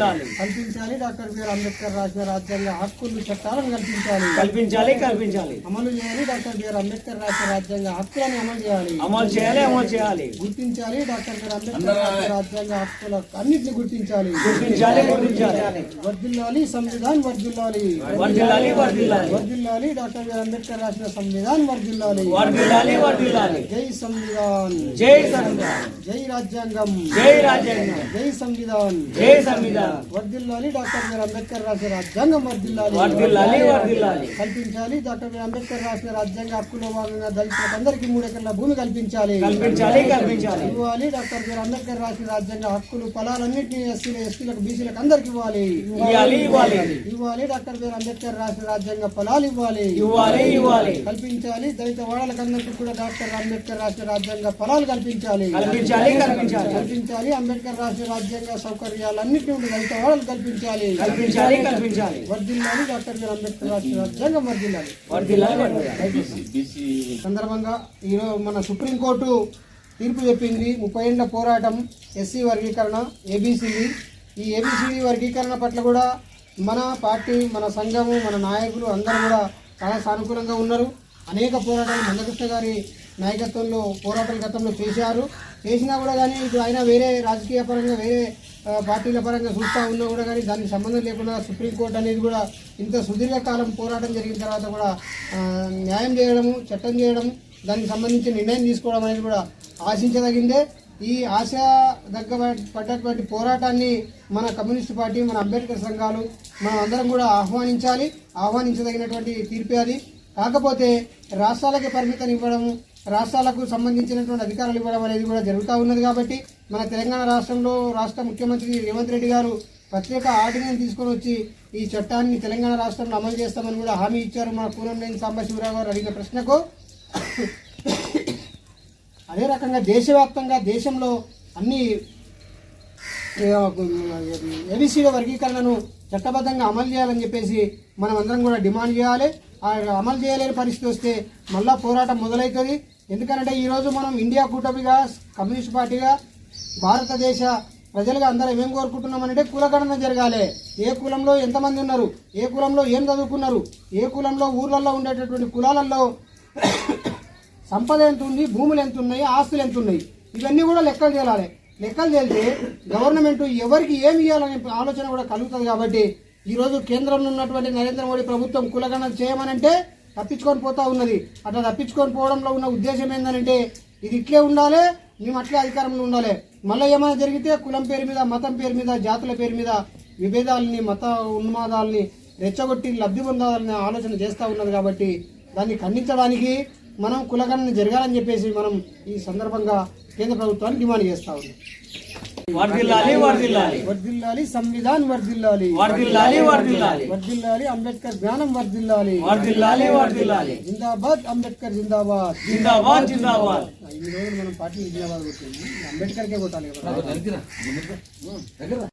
కల్పించాలి. Doctor BR Ambedkar రాసిన రాజ్యాంగ హక్కులు చట్టాలను కల్పించాలి. కల్పించాలి కల్పించాలి. అమలు చేయాలి. డాక్టర్ బిఆర్ అంబేద్కర్ రాసిన రాజ్యాంగ హక్కులను అమలు చేయాలి. అమలు చేయాలి అమలు చేయాలి. గుర్తించాలి. డాక్టర్ బిఆర్ అంబేద్కర్ రాసిన రాజ్యాంగ హక్కుల అన్నింటినీ గుర్తించాలి. గుర్తించాలి గుర్తించాలి. వర్ధిల్లాలి సంవిధాన్ వర్ధిల్లాలి. వర్ధిల్లాలి వర్ధిల్లాలి. వర్ధిల్లాలి. డాక్టర్ బిఆర్ అంబేద్కర్ రాసిన సంవిధాన్ వర్ధిల్లాలి. వర్ధిల్లాలి వర్ధిల్లాలి. జై సంవిధాన్. జై సంవిధాన్. జై రాజ్యాంగం. జై రాజ్యాంగం. జై సంవిధాన్. జై సంవిధాన్. వర్ధిల్లాలి. డాక్టర్ బిఆర్ అంబేద్కర్ రాసిన రాజ్యాంగం వర్ధిల్లాలి. కల్పించాలి. డాక్టర్ బిఆర్ అంబేద్కర్ రాసిన రాజ్యాంగ హక్కులో భాగంగా దళితులకు అందరికీ మూడు ఎకరాల భూమి కల్పించాలి. కల్పించాలి కల్పించాలి. ఇవ్వాలి. డాక్టర్ బిఆర్ అంబేద్కర్ రాసిన రాజ్యాంగ హక్కులు ఫలాలన్నింటినీ ఎస్సీలు ఎస్టీలకు బీసీలకు అందరికి ఇవ్వాలి. ఇవ్వాలి ఇవ్వాలి. ఇవ్వాలి. డాక్టర్ బిఆర్ అంబేద్కర్ రాసిన రాజ్యాంగ ఫలాలు ఇవ్వాలి. ఇవ్వాలి ఇవ్వాలి. కల్పించాలి. దళిత వాడలకందరికీ కూడా డాక్టర్ అంబేద్కర్ రాసిన రాజ్యాంగ ఫలాలు కల్పించాలి. కల్పించాలి కల్పించాలి. అంబేద్కర్ రాసిన రాజ్యాంగ సౌకర్యాలన్నింటి నుండి దళిత కల్పించాలి. కల్పించాలి కల్పించాలి. వర్ధిల్లాలి డాక్టర్ బిఆర్ అంబేద్కర్ రాజ్యాంగం వర్ధిల్లాలి సందర్భంగా ఈరోజు మన సుప్రీంకోర్టు తీర్పు చెప్పింది. ముప్పై ఏళ్ళ పోరాటం ఎస్సీ వర్గీకరణ ఏబిసిడి ఈ ఏబిసిడి వర్గీకరణ పట్ల కూడా మన పార్టీ మన సంఘము మన నాయకులు అందరూ కూడా చాలా సానుకూలంగా ఉన్నారు. అనేక పోరాటాలు మందకృష్ణ గారి నాయకత్వంలో పోరాటాలు గతంలో చేశారు. చేసినా కూడా కానీ ఇప్పుడు ఆయన వేరే రాజకీయ పరంగా వేరే పార్టీల పరంగా చూస్తూ ఉన్నా కూడా కానీ దానికి సంబంధం లేకుండా సుప్రీంకోర్టు అనేది కూడా ఇంత సుదీర్ఘకాలం పోరాటం జరిగిన తర్వాత కూడా న్యాయం చేయడము చట్టం చేయడం దానికి సంబంధించి నిర్ణయం తీసుకోవడం అనేది కూడా ఆశించదగిందే. ఈ ఆశ దగ్గ పడ్డటువంటి పోరాటాన్ని మన కమ్యూనిస్ట్ పార్టీ మన అంబేద్కర్ సంఘాలు మనం అందరం కూడా ఆహ్వానించాలి. ఆహ్వానించదగినటువంటి తీర్పే అది. కాకపోతే రాష్ట్రాలకి పరిమితం ఇవ్వడం రాష్ట్రాలకు సంబంధించినటువంటి అధికారాలు ఇవ్వడం అనేది కూడా జరుగుతూ ఉన్నది కాబట్టి మన తెలంగాణ రాష్ట్రంలో రాష్ట్ర ముఖ్యమంత్రి రేవంత్ రెడ్డి గారు ప్రత్యేక ఆర్డినెన్స్ తీసుకొని వచ్చి ఈ చట్టాన్ని తెలంగాణ రాష్ట్రంలో అమలు చేస్తామని కూడా హామీ ఇచ్చారు మన కూనంనేని సాంబశివరావు గారు అడిగిన ప్రశ్నకు. అదే రకంగా దేశవ్యాప్తంగా దేశంలో అన్ని ఏబిసిల వర్గీకరణను చట్టబద్ధంగా అమలు చేయాలని చెప్పేసి మనం అందరం కూడా డిమాండ్ చేయాలి. ఆ అమలు చేయలేని పరిస్థితి వస్తే మళ్ళా పోరాటం మొదలవుతుంది ఎందుకంటే ఈరోజు మనం ఇండియా కూటమిగా కమ్యూనిస్ట్ పార్టీగా భారతదేశ ప్రజలుగా అందరం ఏం కోరుకుంటున్నామంటే కులగణన జరగాలి. ఏ కులంలో ఎంతమంది ఉన్నారు ఏ కులంలో ఏం చదువుకున్నారు ఏ కులంలో ఊర్లలో ఉండేటటువంటి కులాలలో సంపద ఎంత ఉంది భూములు ఎంత ఉన్నాయి ఆస్తులు ఎంత ఉన్నాయి ఇవన్నీ కూడా లెక్కలు తేలాలి. లెక్కలు తేలితే గవర్నమెంట్ ఎవరికి ఏమి ఇవ్వాలనే ఆలోచన కూడా కలుగుతుంది కాబట్టి ఈరోజు కేంద్రంలో ఉన్నటువంటి నరేంద్ర మోడీ ప్రభుత్వం కులగణన చేయమనంటే తప్పించుకొని పోతా ఉన్నది. అట్లా తప్పించుకొని పోవడంలో ఉన్న ఉద్దేశం ఏంటంటే ఇది ఇట్లే ఉండాలి మేము అట్లే అధికారంలో ఉండాలి. మళ్ళీ ఏమైనా జరిగితే కులం పేరు మీద మతం పేరు మీద జాతుల పేరు మీద విభేదాలని మత ఉన్మాదాలని రెచ్చగొట్టి లబ్ధి పొందాలనే ఆలోచన చేస్తూ ఉన్నది కాబట్టి దాన్ని ఖండించడానికి మనం కులగణన జరగాలని చెప్పేసి మనం ఈ సందర్భంగా కేంద్ర ప్రభుత్వాన్ని డిమాండ్ చేస్తూ ఉన్నాం. వర్ధిల్లాలి వర్ధిల్లాలి వర్ధిల్లాలి సంవిధాన్ వర్ధిల్లాలి వర్ధిల్లాలి వర్ధిల్లాలి వర్ధిల్లాలి అంబేద్కర్ జ్ఞానం వర్ధిల్లాలి వర్ధిల్లాలి వర్ధిల్లాలి జిందాబాద్ అంబేద్కర్ జిందాబాద్ జిందాబాద్ జిందాబాద్ ఈ రోజు మనం పార్టీ జిందాబాద్ కొట్టింది అంబేద్కర్కే కొట్టాలి కదా